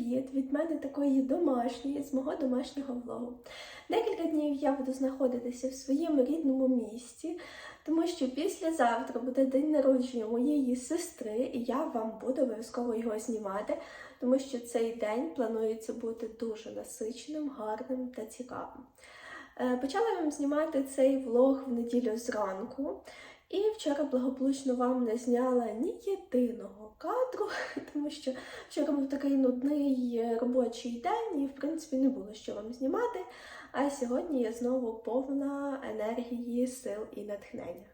привіт! Від мене такої домашньої, з мого домашнього влогу. Декілька днів я буду знаходитися в своєму рідному місті, тому що післязавтра буде день народження моєї сестри, і я вам буду обов'язково його знімати, тому що цей день планується бути дуже насиченим, гарним та цікавим. Е, Почала вам знімати цей влог в неділю зранку. І вчора благополучно вам не зняла ні єдиного кадру, тому що вчора був такий нудний е, робочий день, і в принципі не було що вам знімати. А сьогодні я знову повна енергії, сил і натхнення.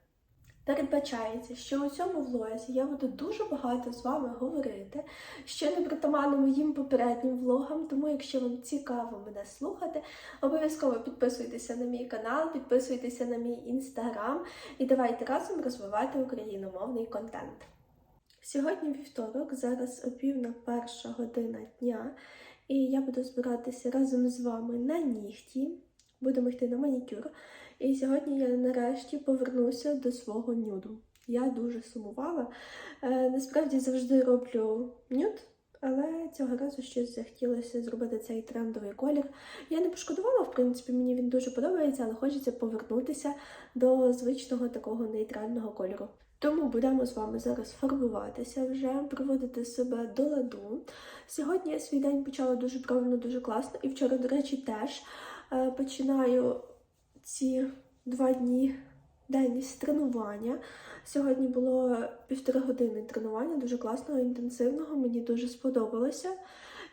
Передбачається, що у цьому влозі я буду дуже багато з вами говорити, що не притаманно моїм попереднім влогам, тому якщо вам цікаво мене слухати, обов'язково підписуйтеся на мій канал, підписуйтеся на мій інстаграм і давайте разом розвивати україномовний контент. Сьогодні вівторок, зараз о пів на перша година дня, і я буду збиратися разом з вами на нігті. Будемо йти на манікюр. І сьогодні я нарешті повернуся до свого нюду. Я дуже сумувала. Е, насправді завжди роблю нюд, але цього разу щось захотілося зробити цей трендовий колір. Я не пошкодувала, в принципі, мені він дуже подобається, але хочеться повернутися до звичного такого нейтрального кольору. Тому будемо з вами зараз фарбуватися вже, приводити себе до ладу. Сьогодні свій день почала дуже правильно, дуже класно, і вчора, до речі, теж е, починаю ці два дні з тренування. Сьогодні було півтори години тренування, дуже класного, інтенсивного, мені дуже сподобалося.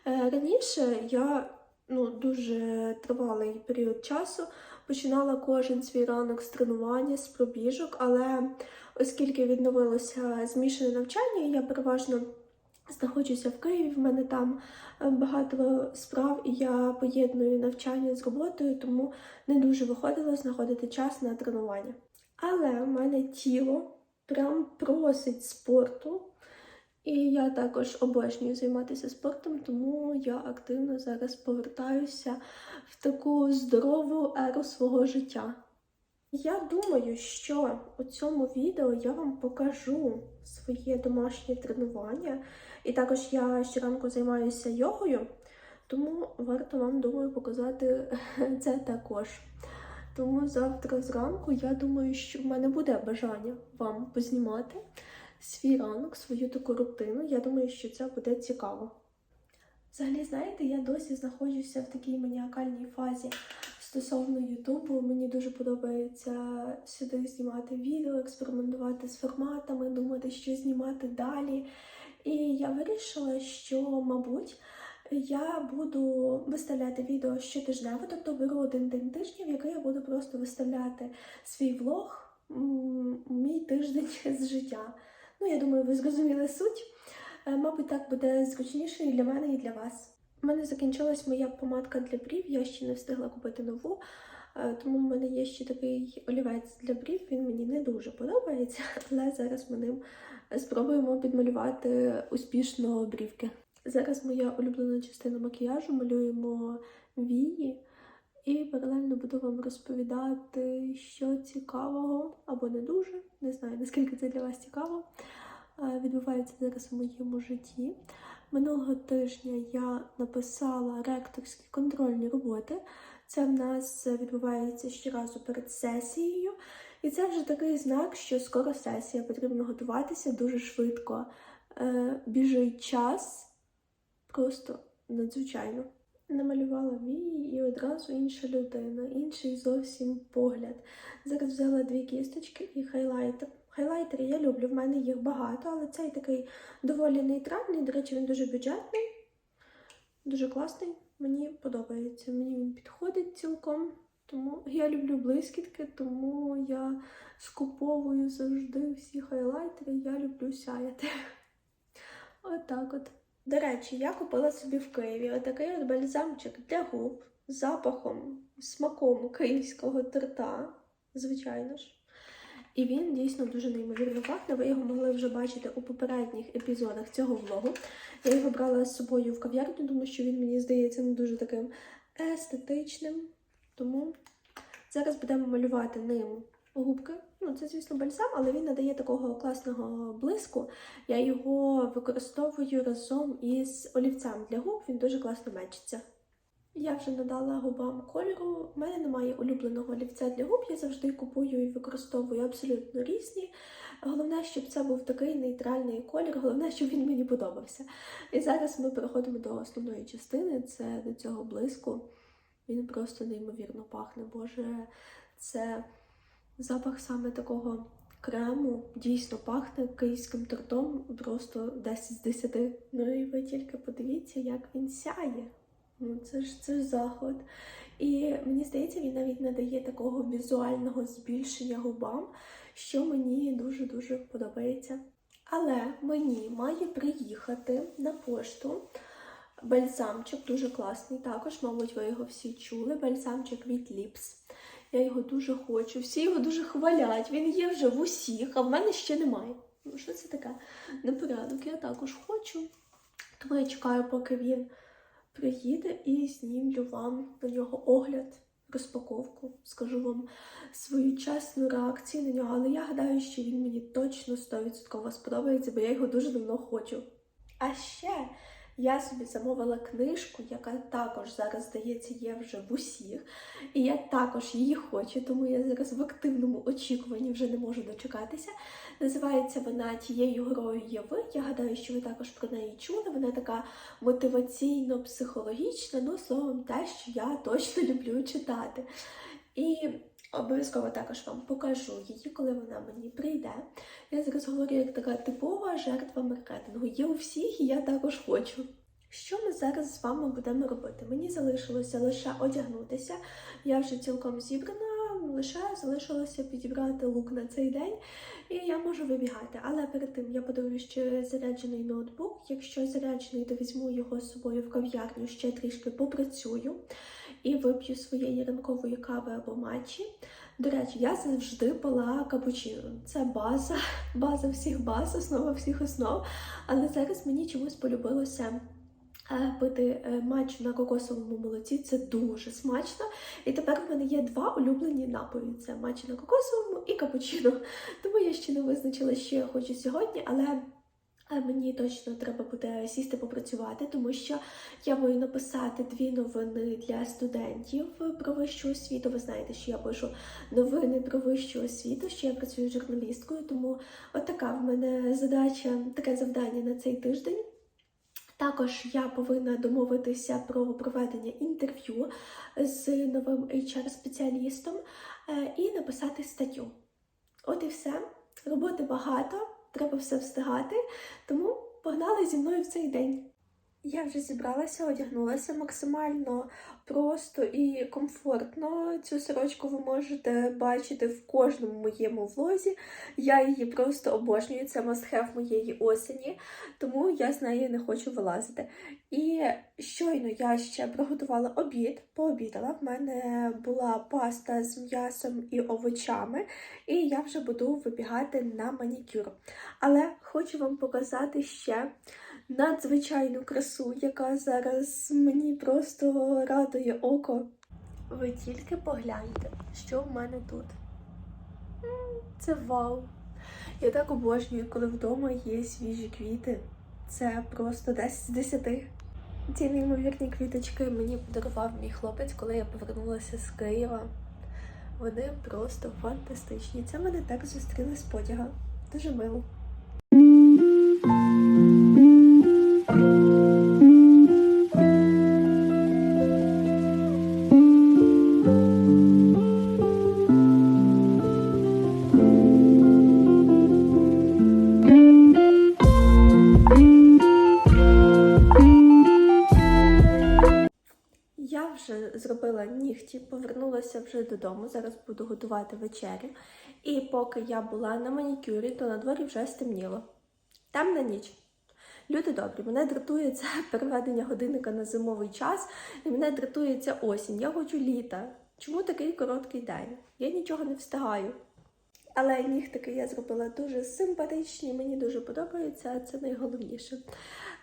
Е, Раніше я ну, дуже тривалий період часу починала кожен свій ранок з тренування, з пробіжок, але оскільки відновилося змішане навчання, я переважно знаходжуся в Києві, в мене там е, багато справ, і я поєдную навчання з роботою, тому не дуже виходило знаходити час на тренування. Але в мене тіло прям просить спорту, і я також обожнюю займатися спортом, тому я активно зараз повертаюся в таку здорову еру свого життя. Я думаю, що у цьому відео я вам покажу своє домашнє тренування. І також я щоранку займаюся йогою, тому варто вам, думаю, показати це також. Тому завтра зранку я думаю, що в мене буде бажання вам познімати свій ранок, свою таку рутину. Я думаю, що це буде цікаво. Взагалі, знаєте, я досі знаходжуся в такій маніакальній фазі стосовно Ютубу. Мені дуже подобається сюди знімати відео, експериментувати з форматами, думати, що знімати далі. І я вирішила, що, мабуть, я буду виставляти відео щотижнево, тобто беру один день тижня, в який я буду просто виставляти свій влог, мій тиждень з життя. Ну, я думаю, ви зрозуміли суть. Е, Мабуть, так буде зручніше і для мене, і для вас. У мене закінчилась моя помадка для брів, я ще не встигла купити нову, е, тому в мене є ще такий олівець для брів, він мені не дуже подобається, але зараз ми ним спробуємо підмалювати успішно брівки. Зараз моя улюблена частина макіяжу, малюємо вії. І паралельно буду вам розповідати, що цікавого або не дуже, не знаю наскільки це для вас цікаво, е, відбувається зараз у моєму житті. Минулого тижня я написала ректорські контрольні роботи. Це в нас відбувається щоразу перед сесією. І це вже такий знак, що скоро сесія, потрібно готуватися дуже швидко. Е, біжить час, просто надзвичайно. Намалювала вії і одразу інша людина, інший зовсім погляд. Зараз взяла дві кісточки і хайлайтер. Хайлайтери я люблю, в мене їх багато, але цей такий доволі нейтральний. До речі, він дуже бюджетний, дуже класний. Мені подобається. Мені він підходить цілком. Тому я люблю блискітки, тому я скуповую завжди всі хайлайтери. Я люблю сяяти. Отак от. До речі, я купила собі в Києві отакий от бальзамчик для губ з запахом, смаком київського торта, звичайно ж. І він дійсно дуже неймовірно пахне. Ви його могли вже бачити у попередніх епізодах цього влогу. Я його брала з собою в кав'ярню, тому що він мені здається не дуже таким естетичним. Тому зараз будемо малювати ним губки. Ну, це, звісно, бальзам, але він надає такого класного блиску. Я його використовую разом із олівцем для губ, він дуже класно мечиться. Я вже надала губам кольору. У мене немає улюбленого олівця для губ. Я завжди купую і використовую абсолютно різні. Головне, щоб це був такий нейтральний колір, головне, щоб він мені подобався. І зараз ми переходимо до основної частини, це до цього блиску. Він просто неймовірно пахне. Боже, це запах саме такого крему. Дійсно пахне київським тортом, просто 10 з 10. Ну і ви тільки подивіться, як він сяє. Ну, це ж це ж заход. І мені здається, він навіть надає такого візуального збільшення губам, що мені дуже-дуже подобається. Але мені має приїхати на пошту бальзамчик, дуже класний. Також, мабуть, ви його всі чули. Бальзамчик від Lips. Я його дуже хочу. Всі його дуже хвалять. Він є вже в усіх, а в мене ще немає. Ну, що це таке? Непорядок. Я також хочу. Тому я чекаю, поки він приїде і знімлю вам на нього огляд, розпаковку. Скажу вам свою чесну реакцію на нього. Але я гадаю, що він мені точно 100% сподобається, бо я його дуже давно хочу. А ще я собі замовила книжку, яка також зараз, здається, є вже в усіх. І я також її хочу, тому я зараз в активному очікуванні вже не можу дочекатися. Називається вона Тією грою є ви. Я гадаю, що ви також про неї чули. Вона така мотиваційно-психологічна, ну словом, те, що я точно люблю читати. І обов'язково також вам покажу її, коли вона мені прийде. Я зараз говорю як така типова жертва маркетингу. Є у всіх, і я також хочу. Що ми зараз з вами будемо робити? Мені залишилося лише одягнутися. Я вже цілком зібрана, лише залишилося підібрати лук на цей день, і я можу вибігати. Але перед тим я подивлюсь, чи заряджений ноутбук. Якщо заряджений, то візьму його з собою в кав'ярню, ще трішки попрацюю і вип'ю своєї ранкової кави або матчі. До речі, я завжди пила капучино. Це база, база всіх баз, основа всіх основ. Але зараз мені чомусь полюбилося е, пити е, матч на кокосовому молоці. Це дуже смачно. І тепер в мене є два улюблені напої: це матч на кокосовому і капучино. Тому я ще не визначила, що я хочу сьогодні, але. Мені точно треба буде сісти попрацювати, тому що я маю написати дві новини для студентів про вищу освіту. Ви знаєте, що я пишу новини про вищу освіту, що я працюю журналісткою, тому от така в мене задача, таке завдання на цей тиждень. Також я повинна домовитися про проведення інтерв'ю з новим HR-спеціалістом е, і написати статтю. От і все. Роботи багато треба все встигати, тому погнали зі мною в цей день. Я вже зібралася, одягнулася максимально просто і комфортно. Цю сорочку ви можете бачити в кожному моєму влозі. Я її просто обожнюю, це мастхев моєї осені, тому я з нею не хочу вилазити. І щойно я ще приготувала обід, пообідала. В мене була паста з м'ясом і овочами, і я вже буду вибігати на манікюр. Але хочу вам показати ще надзвичайну красу, яка зараз мені просто радує око. Ви тільки погляньте, що в мене тут. Це вау! Я так обожнюю, коли вдома є свіжі квіти. Це просто 10 з 10. Ці неймовірні квіточки мені подарував мій хлопець, коли я повернулася з Києва. Вони просто фантастичні. Це мене так зустріли з потяга. Дуже мило. Зробила нігті, повернулася вже додому, зараз буду готувати вечерю. І поки я була на манікюрі, то на дворі вже стемніло. Темна ніч. Люди добрі, мене дратує це переведення годинника на зимовий час, і мене дратує ця осінь. Я хочу літа. Чому такий короткий день? Я нічого не встигаю. Але нігтики я зробила дуже симпатичні, мені дуже подобається, це найголовніше.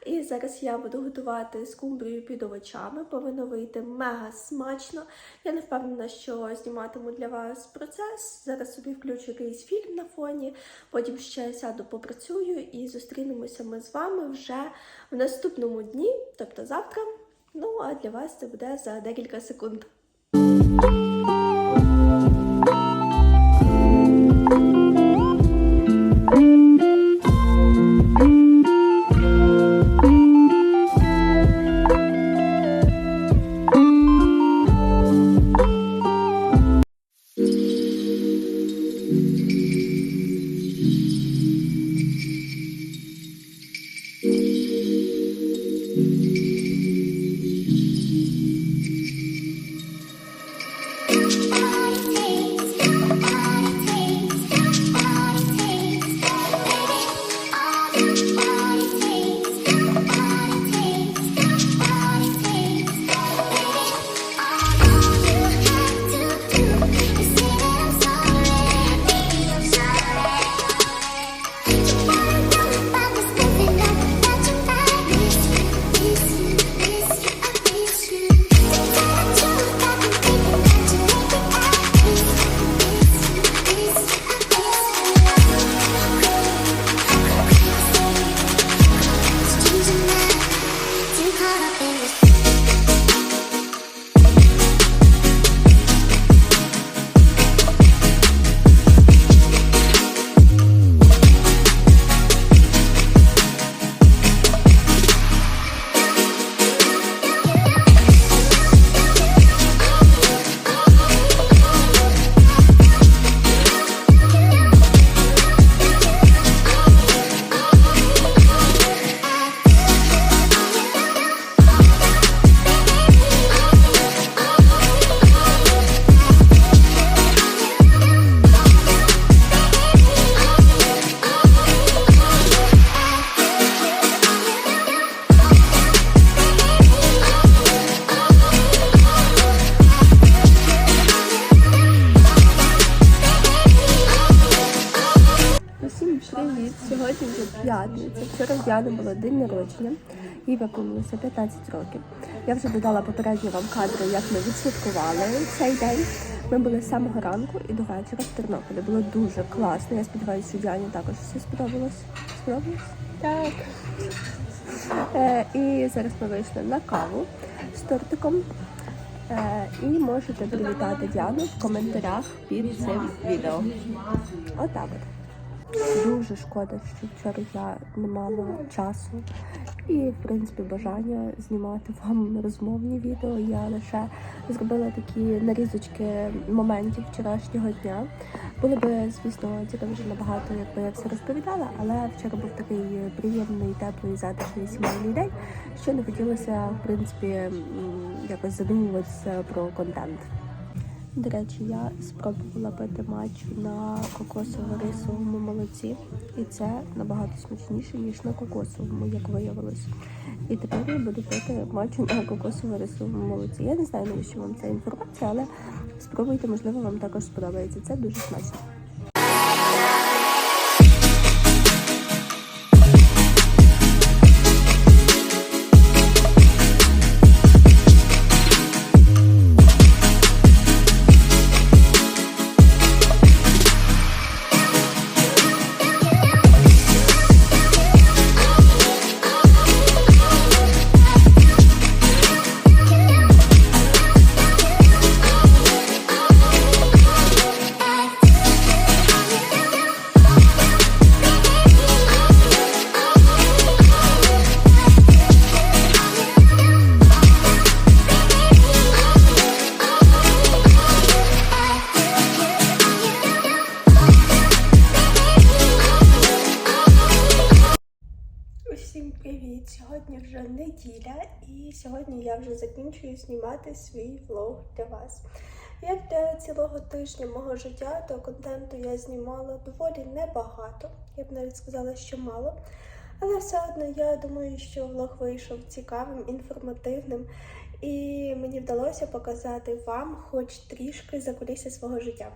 І зараз я буду готувати скумбрію під овочами. Повинно вийти мега смачно. Я не впевнена, що зніматиму для вас процес. Зараз собі включу якийсь фільм на фоні, потім ще сяду, попрацюю і зустрінемося ми з вами вже в наступному дні, тобто завтра. Ну а для вас це буде за декілька секунд. Діани було день народження, їй виповнилося 15 років. Я вже додала попередньо вам кадри, як ми відсвяткували цей день. Ми були з самого ранку і до вечора в Тернополі. Було дуже класно. Я сподіваюся, що Діані також все сподобалось. Сподобалось? Так. Е, і зараз ми вийшли на каву з тортиком. Е, і можете привітати Діану в коментарях під цим відео. Отак от. Дуже шкода, що вчора я не мала часу і, в принципі, бажання знімати вам розмовні відео. Я лише зробила такі нарізочки моментів вчорашнього дня. Було би, звісно, цікавіше набагато, якби я все розповідала, але вчора був такий приємний, теплий, затишний сімейний день, що не хотілося, в принципі, якось задумуватися про контент. До речі, я спробувала пити матчу на кокосово-рисовому молоці, і це набагато смачніше, ніж на кокосовому, як виявилось. І тепер я буду пити матчу на кокосово-рисовому молоці. Я не знаю, навіщо вам ця інформація, але спробуйте, можливо, вам також сподобається. Це дуже смачно. Закінчую свій влог для вас. Як для цілого тижня мого життя, то контенту я знімала доволі небагато. Я б навіть сказала, що мало. Але все одно я думаю, що влог вийшов цікавим, інформативним, і мені вдалося показати вам хоч трішки за кулісся свого життя.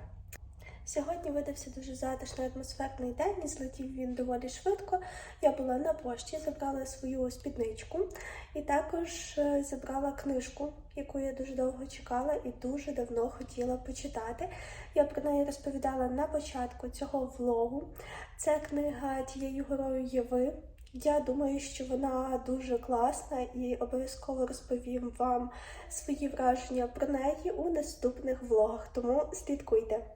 Сьогодні видався дуже затишний атмосферний день, і злетів він доволі швидко. Я була на пошті, забрала свою спідничку і також е, забрала книжку, яку я дуже довго чекала і дуже давно хотіла почитати. Я про неї розповідала на початку цього влогу. Це книга тієї горою Єви. Я думаю, що вона дуже класна і обов'язково розповім вам свої враження про неї у наступних влогах, тому слідкуйте.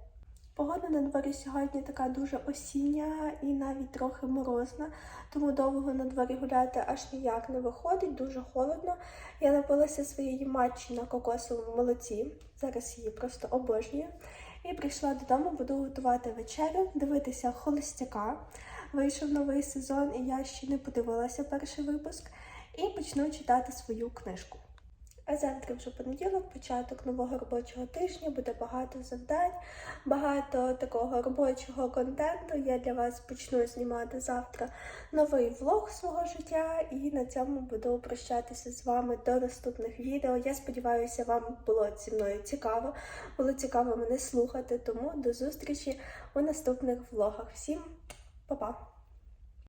Погода на дворі сьогодні така дуже осіння і навіть трохи морозна, тому довго на дворі гуляти аж ніяк не виходить, дуже холодно. Я напилася своєї матчі на кокосовому молоці. Зараз її просто обожнюю. І прийшла додому, буду готувати вечерю, дивитися холостяка. Вийшов новий сезон, і я ще не подивилася перший випуск. І почну читати свою книжку. А завтра вже понеділок, початок нового робочого тижня, буде багато завдань, багато такого робочого контенту. Я для вас почну знімати завтра новий влог свого життя, і на цьому буду прощатися з вами до наступних відео. Я сподіваюся, вам було зі мною цікаво, було цікаво мене слухати. Тому до зустрічі у наступних влогах. Всім па-па!